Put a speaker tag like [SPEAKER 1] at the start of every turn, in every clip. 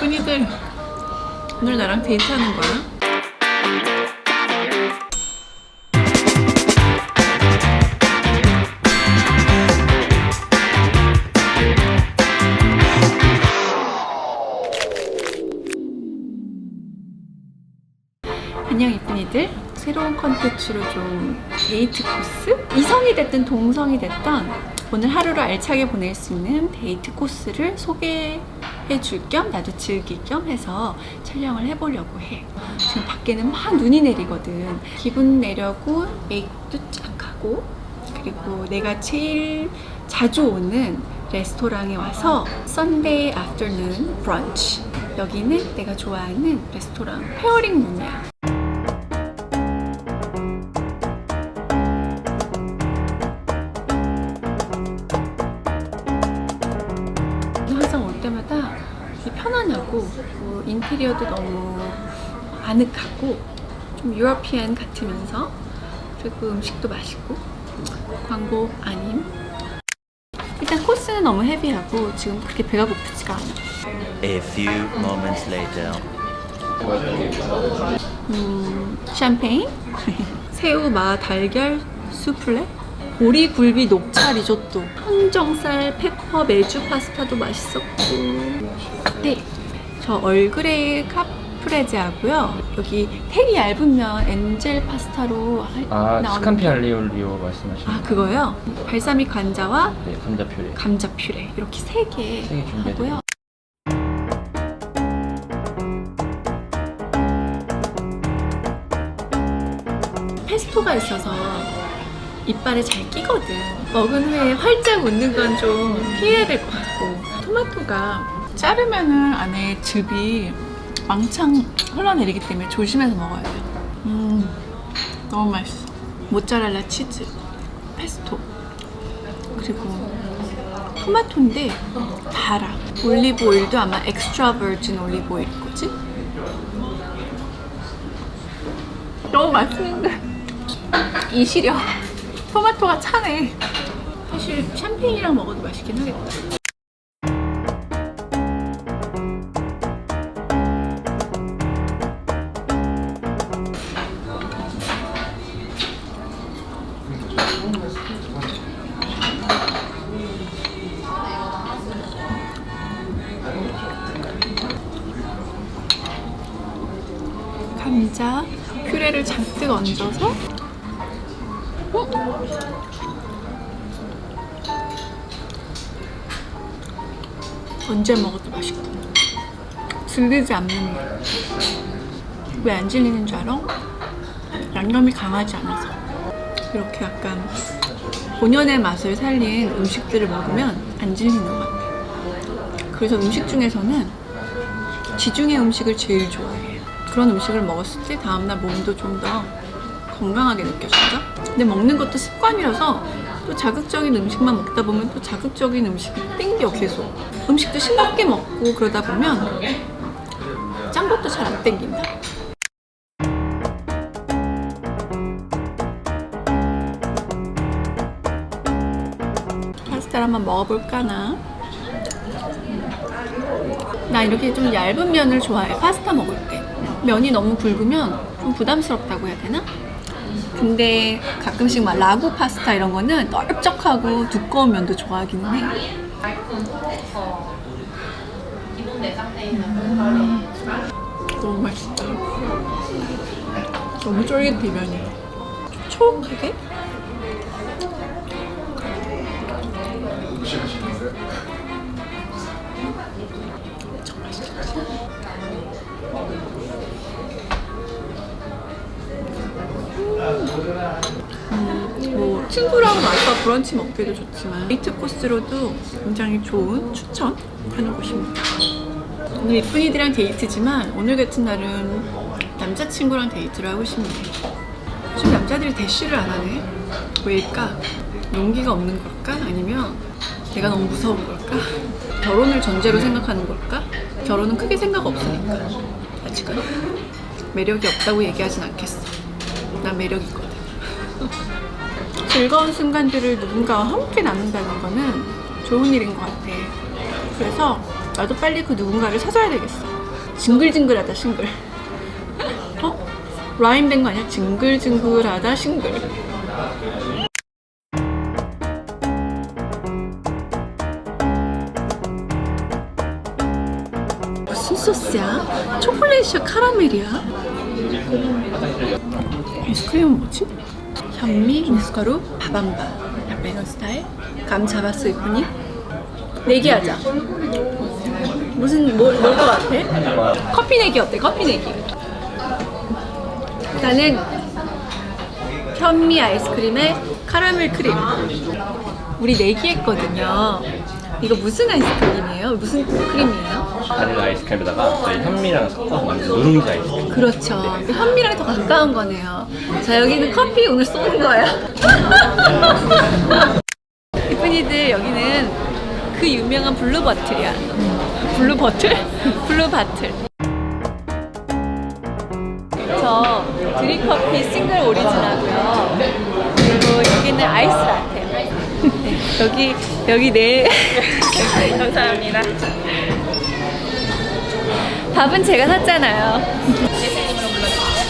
[SPEAKER 1] 이쁜이들 오늘 나랑 데이트하는 거야? 안녕 이쁜이들 새로운 컨텐츠로 좀 데이트 코스? 이성이 됐든 동성이 됐든 오늘 하루를 알차게 보낼 수 있는 데이트 코스를 소개 해줄 겸 나도 즐길 겸 해서 촬영을 해보려고 해. 지금 밖에는 막 눈이 내리거든. 기분 내려고 메이크도 쫙 하고 그리고 내가 제일 자주 오는 레스토랑에 와서 썬데이 애프터눈 브런치 여기는 내가 좋아하는 레스토랑 페어링 룸이야 항상 올 때마다 편안하고 뭐 인테리어도 너무 아늑하고 좀 유러피안 같으면서 그리고 음식도 맛있고 광고 아님. 일단 코스는 너무 헤비하고 지금 그렇게 배가 고프지가 않아
[SPEAKER 2] A few moments later.
[SPEAKER 1] 음, 샴페인? 새우 마 달걀 수플레 오리 굴비 녹차 리조또. 항정살 페퍼 메주 파스타도 맛있었고. 네, 저 얼그레이 카프레제 하고요. 여기 되게 얇은 면 엔젤 파스타로 할-
[SPEAKER 3] 아
[SPEAKER 1] 나오는
[SPEAKER 3] 스캄피 알리올리오 말씀하시는
[SPEAKER 1] 아 그거요? 발사믹 관자와
[SPEAKER 3] 네 감자 퓨레.
[SPEAKER 1] 감자 퓨레. 이렇게 세 개
[SPEAKER 3] 세개 준비해드릴게요.
[SPEAKER 1] 하고요. 페스토가 있어서 이빨에 잘 끼거든. 먹은 후에 활짝 웃는 건 좀 피해야 될 것 같고. 토마토가 자르면은 안에 즙이 왕창 흘러내리기 때문에 조심해서 먹어야 돼. 음, 너무 맛있어. 모짜렐라 치즈, 페스토, 그리고 토마토인데 달아. 올리브 오일도 아마 엑스트라 버진 올리브 오일일 거지? 너무 맛있는데 이 시려 토마토가 차네. 사실 샴페인이랑 먹어도 맛있긴 하겠다 언제 먹어도 맛있고 질리지 않는 왜안 질리는 줄 알아? 양념이 강하지 않아서 이렇게 약간 본연의 맛을 살린 음식들을 먹으면 안 질리는 것 같아 그래서 음식 중에서는 지중해 음식을 제일 좋아해. 그런 음식을 먹었을 때 다음날 몸도 좀 더 건강하게 느껴진다? 근데 먹는 것도 습관이라서 또 자극적인 음식만 먹다 보면 또 자극적인 음식이 땡겨 계속. 음식도 싱겁게 먹고 그러다 보면 짠 것도 잘 안 땡긴다. 파스타를 한번 먹어볼까나? 나 이렇게 좀 얇은 면을 좋아해. 파스타 먹을 때. 면이 너무 굵으면 좀 부담스럽다고 해야 되나? 근데 가끔씩 막 라구 파스타 이런 거는 널쩍하고 두꺼운 면도 좋아하긴 해. 음, 너무 맛있다. 너무 쫄깃해 면이. 촉촉하게? 뭐 친구랑 와서 브런치 먹기도 좋지만 데이트 코스로도 굉장히 좋은 추천하는 곳입니다. 오늘 이쁜이들이랑 데이트지만 오늘 같은 날은 남자친구랑 데이트를 하고 싶네. 요즘 남자들이 대쉬를 안 하네. 왜일까? 용기가 없는 걸까? 아니면 내가 너무 무서운 걸까? 결혼을 전제로 생각하는 걸까? 결혼은 크게 생각 없으니까 아직은 매력이 없다고 얘기하진 않겠어. 난 매력 있거든. 즐거운 순간들을 누군가와 함께 나눈다는 거는 좋은 일인 것 같아. 그래서 나도 빨리 그 누군가를 찾아야 되겠어. 징글징글하다 싱글. 어? 라임 된 거 아니야? 징글징글하다 싱글. 무슨 소스야? 초콜릿이야? 카라멜이야? 아이스크림은 뭐지? 현미, 한 반. 약간 이런 스타일? 감 잡았어, 이쁜이? 내기하자. 무슨, 뭘, 뭘것 같아? 커피 내기 어때? 커피 내기. 일단은 현미 아이스크림에 카라멜 크림. 우리 내기했거든요. 이거 무슨 아이스크림이에요? 무슨 크림이에요?
[SPEAKER 3] 바닐라 아이스크림에다가 저희 현미랑 섞어서 만든 누룽지 아이스크림.
[SPEAKER 1] 그렇죠. 그 현미랑 더 가까운 거네요. 자, 여기는 커피 오늘 쏘는 거예요. 이쁜이들, 여기는 그 유명한 블루 버틀이야. 블루 버틀? 블루 바틀. 저 드립커피 싱글 오리지널고요. 그리고 여기는 아이스 라떼. 네, 여기, 여기 네. 감사합니다. 밥은 제가 샀잖아요.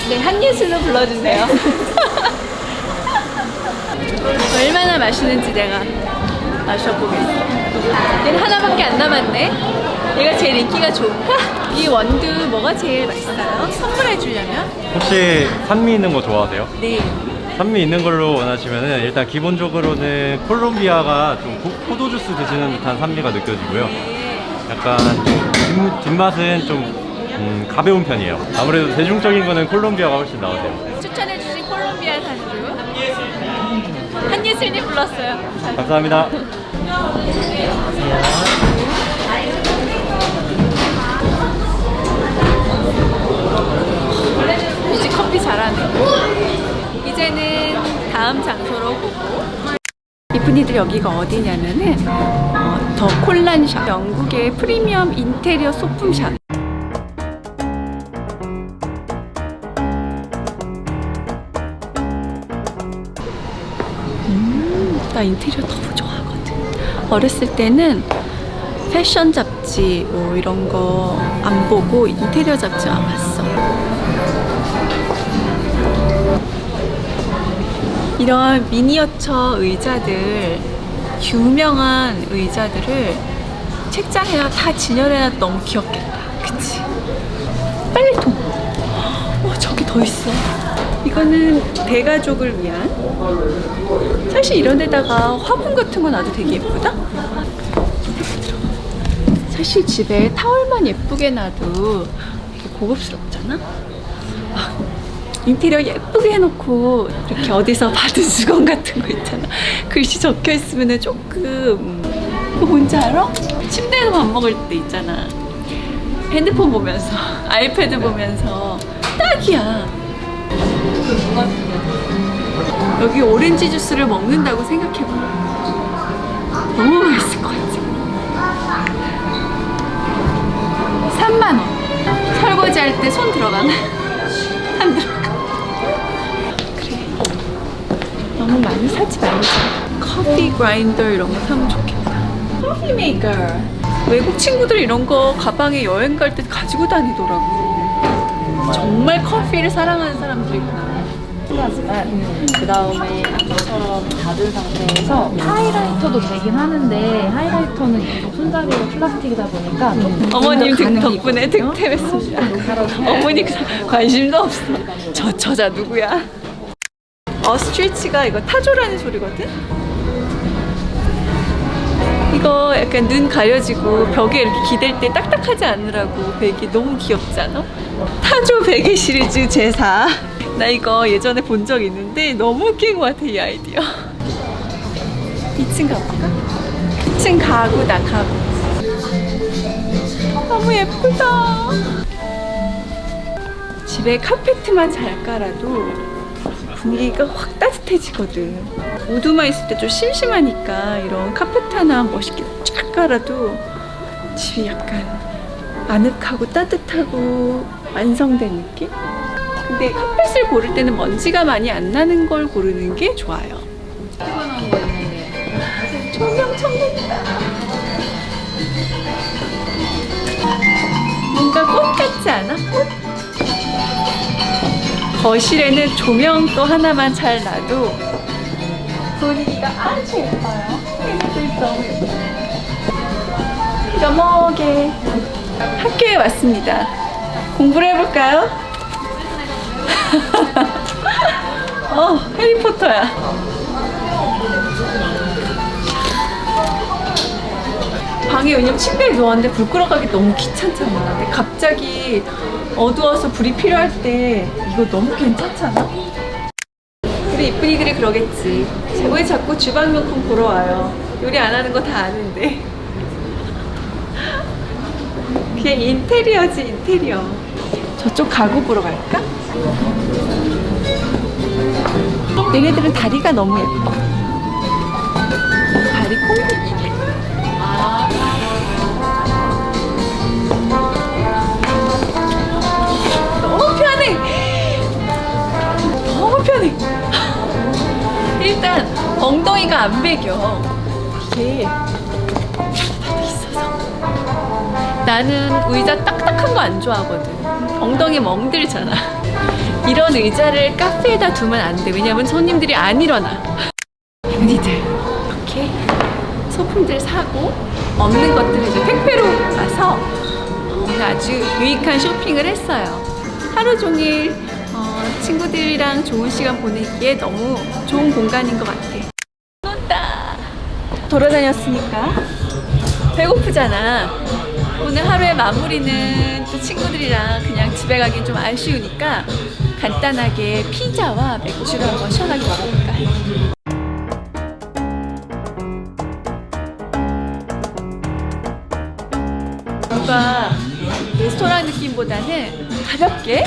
[SPEAKER 1] 네, 한예슬로 불러주세요. 얼마나 맛있는지 내가 마셔보겠어. 얘는 하나밖에 안 남았네. 얘가 제일 인기가 좋다. 이 원두 뭐가 제일 맛있어요? 선물해 주려면?
[SPEAKER 4] 혹시 산미 있는 거 좋아하세요?
[SPEAKER 1] 네.
[SPEAKER 4] 산미 있는 걸로 원하시면은 일단 기본적으로는 콜롬비아가 좀 고- 포도 주스 드시는 듯한 산미가 느껴지고요.
[SPEAKER 1] 네.
[SPEAKER 4] 약간 뒷, 뒷맛은 좀 음, 가벼운 편이에요. 아무래도 대중적인 거는 콜롬비아가 훨씬 나오세요.
[SPEAKER 1] 추천해 주신 콜롬비아 산주 한예슬님 불렀어요.
[SPEAKER 4] 감사합니다.
[SPEAKER 1] 역시 커피 잘하네. 이제는 다음 장소로. 이쁜이들 여기가 어디냐면은 어, 더 콜란샵 영국의 프리미엄 인테리어 소품샵 음, 나 인테리어 너무 좋아하거든. 어렸을 때는 패션 잡지 뭐 이런 거 안 보고 인테리어 잡지만 봤어 이런 미니어처 의자들, 유명한 의자들을 책장에다 다 진열해놔 너무 귀엽겠다. 그치? 빨래통. 어, 저기 더 있어. 이거는 대가족을 위한. 사실 이런 데다가 화분 같은 거 놔도 되게 예쁘다? 사실 집에 타월만 예쁘게 놔도 되게 고급스럽잖아? 인테리어 예쁘게 해놓고 이렇게 어디서 받은 수건 같은 거 있잖아. 글씨 적혀 있으면 조금 그거 뭔지 알아? 침대에서 밥 먹을 때 있잖아. 핸드폰 보면서 아이패드 보면서 딱이야. 여기 오렌지 주스를 먹는다고 생각해봐. 너무 맛있을 것 같지? 3만 원. 설거지 할 때 손 들어가나? 안 들어 너무 많이 사지 말자. 커피 그라인더 이런 거 사면 좋겠다. 커피 메이커. 외국 친구들 이런 거 가방에 여행 갈 때 가지고 다니더라고. 정말 커피를 사랑하는 사람들이구나.
[SPEAKER 5] 하지만 그 다음에 아까처럼 닫은 상태에서 하이라이터도 되긴 하는데 하이라이터는 계속 손잡이가 플라스틱이다 보니까 조금
[SPEAKER 1] 어머님
[SPEAKER 5] 더
[SPEAKER 1] 등. 덕분에 득템했습니다. 어머니 그 관심도 없어. 저 저자 누구야? 어스트리치가 이거 타조라는 소리거든. 이거 약간 눈 가려지고 벽에 이렇게 기댈 때 딱딱하지 않으라고 베개 너무 귀엽지 않아? 타조 베개 시리즈 제4. 나 이거 예전에 본 적 있는데 너무 웃긴 것 같아 이 아이디어. 2층 가볼까? 2층 가구다 가구. 너무 예쁘다. 집에 카페트만 잘 깔아도 분위기가 확 따뜻해지거든. 우두만 있을 때 좀 심심하니까 이런 카페트 하나 멋있게 쫙 깔아도 집이 약간 아늑하고 따뜻하고 완성된 느낌? 근데 카펫을 고를 때는 먼지가 많이 안 나는 걸 고르는 게 좋아요. 조명 천국이다. 않아? 거실에는 조명 또 하나만 잘 놔도 분위기가 아주 예뻐요. 너무. 여먹게 학교에 왔습니다. 공부를 해볼까요? 어, 해리포터야. 방에 왜냐면 침대에 누웠는데 불 끌어가기 너무 귀찮잖아. 근데 갑자기 어두워서 불이 필요할 때 이거 너무 괜찮잖아. 우리 이쁜이들이 그러겠지. 왜 자꾸 주방용품 보러 와요? 요리 안 하는 거 다 아는데. 그냥 인테리어지 인테리어. 저쪽 가구 보러 갈까? 얘네들은 다리가 너무 예뻐. 다리 콩 엉덩이가 안 베겨. 이게. 나는 의자 딱딱한 거 안 좋아하거든. 엉덩이 멍들잖아. 이런 의자를 카페에다 두면 안 돼. 왜냐면 손님들이 안 일어나. 언니들 이렇게 소품들 사고 없는 것들을 이제 택배로 가서 오늘 아주 유익한 쇼핑을 했어요. 하루 종일 어, 친구들이랑 좋은 시간 보내기에 너무 좋은 공간인 것 같아. 논다. 돌아다녔으니까 배고프잖아. 오늘 하루의 마무리는 또 친구들이랑 그냥 집에 가긴 좀 아쉬우니까 간단하게 피자와 맥주를 한번 시원하게 먹어볼까 해. 뭔가 레스토랑 느낌보다는 가볍게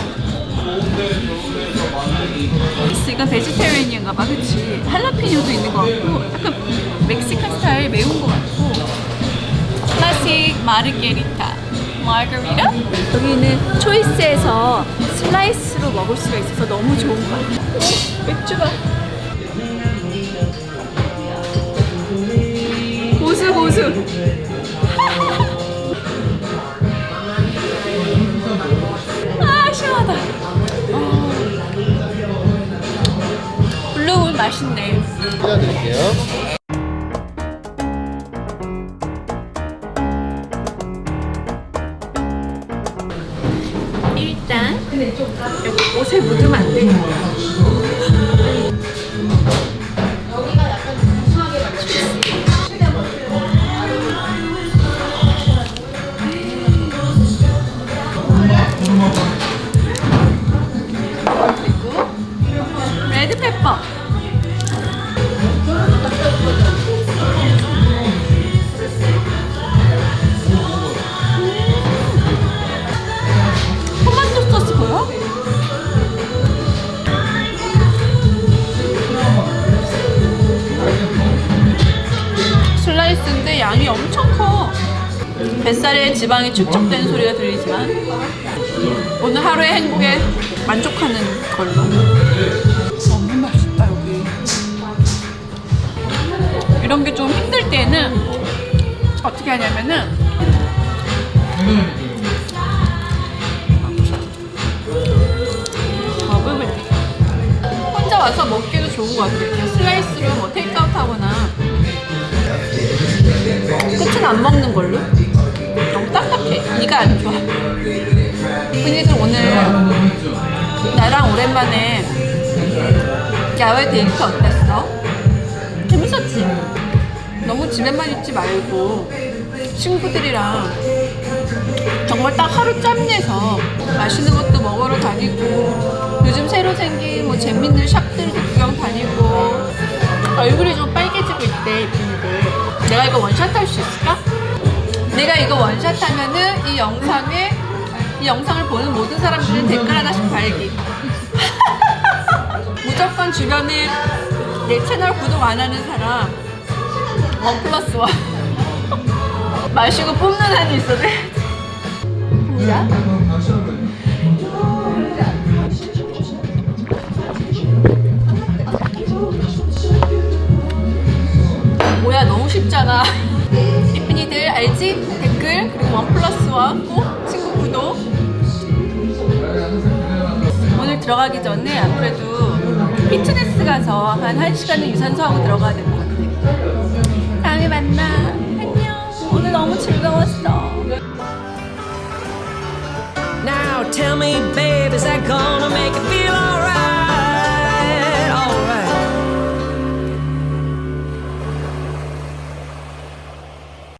[SPEAKER 1] 이건 베지테리언인가 봐 그치? 할라피뇨도 있는 것 같고 약간 멕시칸 스타일 매운 것 같고. 클래식 마르게리타 마르가리타? 여기는 초이스에서 슬라이스로 먹을 수가 있어서 너무 좋은 것 같아 오, 맥주가? 고수 고수 블루문 맛있네
[SPEAKER 3] 드릴게요.
[SPEAKER 1] 일단 여기 옷에 묻으 지방이 축적된 소리가 들리지만 오늘 하루의 행복에 만족하는 걸로. 너무 맛있다 여기. 이런 게 좀 힘들 때는 어떻게 하냐면은 돼. 혼자 와서 먹기도 좋은 것 같아요. 그냥 슬라이스로 뭐 테이크아웃 하거나 끝은 안 먹는 걸로. 딱딱해. 이가 안 좋아. 흔히들 오늘 나랑 오랜만에 야외 데이트 어땠어? 재밌었지? 너무 집에만 있지 말고 친구들이랑 정말 딱 하루 짬 내서 맛있는 것도 먹으러 다니고 요즘 새로 생긴 뭐 재밌는 샵들도 구경 다니고 얼굴이 좀 빨개지고 있대 이쁜이들 내가 이거 원샷 할 수 있을까? 내가 이거 원샷 하면은 이 영상에 이 영상을 보는 모든 사람들은 댓글 하나씩 달기. 무조건 주변에 내 채널 구독 안 하는 사람. 원 플러스 원. 마시고 뿜는 한이 있어도 갑니다 뭐야 너무 쉽잖아 흔히들 알지? 댓글 그리고 원 플러스와 꼭 친구 구독. 오늘 들어가기 전에 아무래도 피트니스 가서 한 1시간은 유산소하고 들어가야 될 것 같아요 다음에 만나. 안녕. 오늘 너무 즐거웠어.
[SPEAKER 6] Now tell me babe is that gonna make it feel alright?